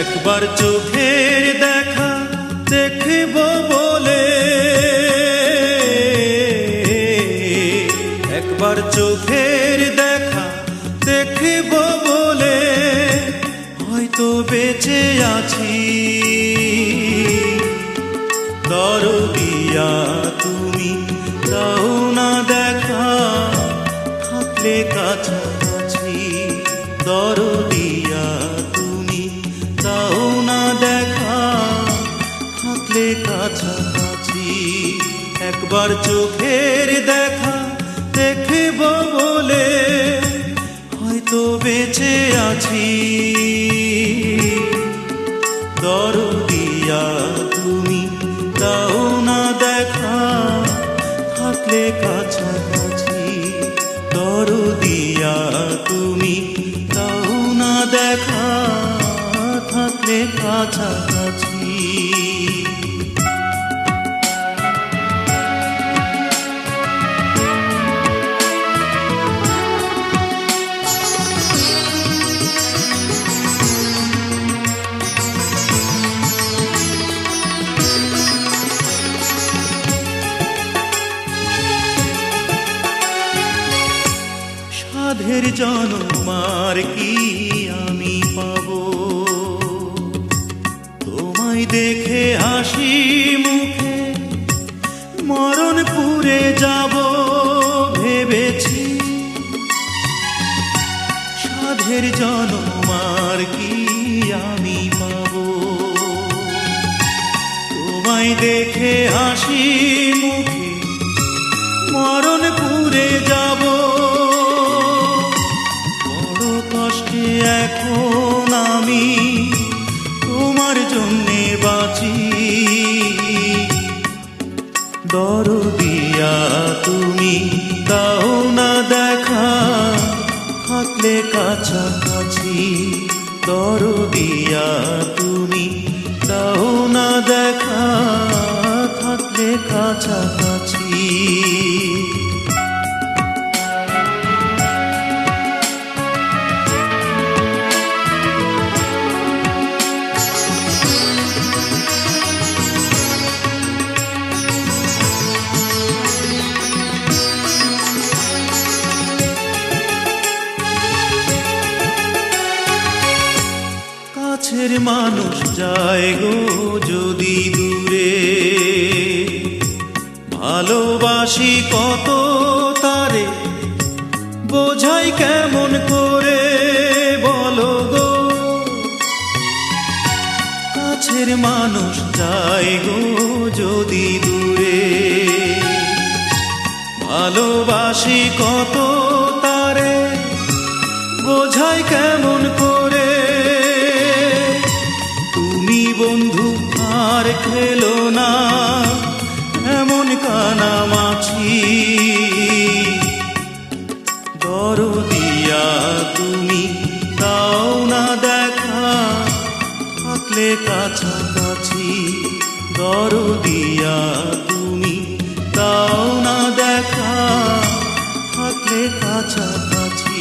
একবার চোখের দেখা দেখব বলে। একবার চোখের দেখা দেখব বলে। হয়তো বেঁচে আছি। দরদিয়া তুমি দাও না দেখা, থাকলে কাছাকাছি দরদিয়া দাও না দেখা থাকলে কাছাকাছি। একবার চোখের দেখা দেখব বলে হয়তো বেঁচে আছি। কাছাকাছি সাধের জনমার কি আমি? তোমায় দেখে হাসি মুখে। মরণ পুরে যাব ভেবেছি। সাধের জনমার কি আমি পাবো? তোমায় দেখে হাসি মুখে মরণ পুরে যাব। বড় কষ্টে এখন দাও না দেখা থাকলে কাছাকাছি দরদিয়া তুমি। দাও না দেখা থাকলে কাছাকাছি যায় গো যদি দূরে। ভালোবাসি কত তারে, বোঝাই কেমন করে বলো গো। কাছের মানুষ যায় গো যদি দূরে। ভালোবাসি কত দরদিয়া তুমি দাও না দেখা। থাকলে কাছাকাছি,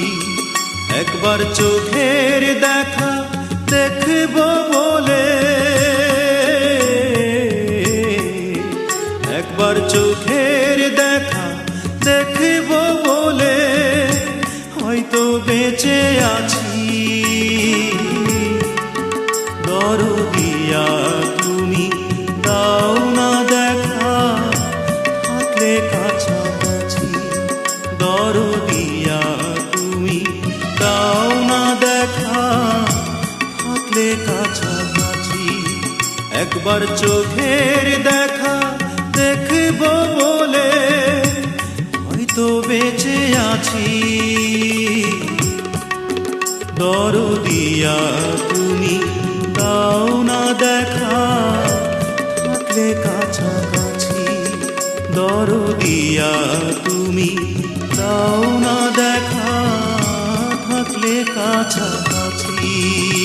একবার চোখের দেখা দেখব বলে। একবার চোখের দেখা দেখব বলে, হয়তো বেঁচে আছি। দরদিয়া একবার চোখের দেখা দেখব বলে হয়তো বেঁচে আছি। দরদিয়া তুমি তাও না দেখা, থাকলে কাছাকাছি। দরদিয়া তুমি তাও না দেখা, থাকলে কাছাকাছি।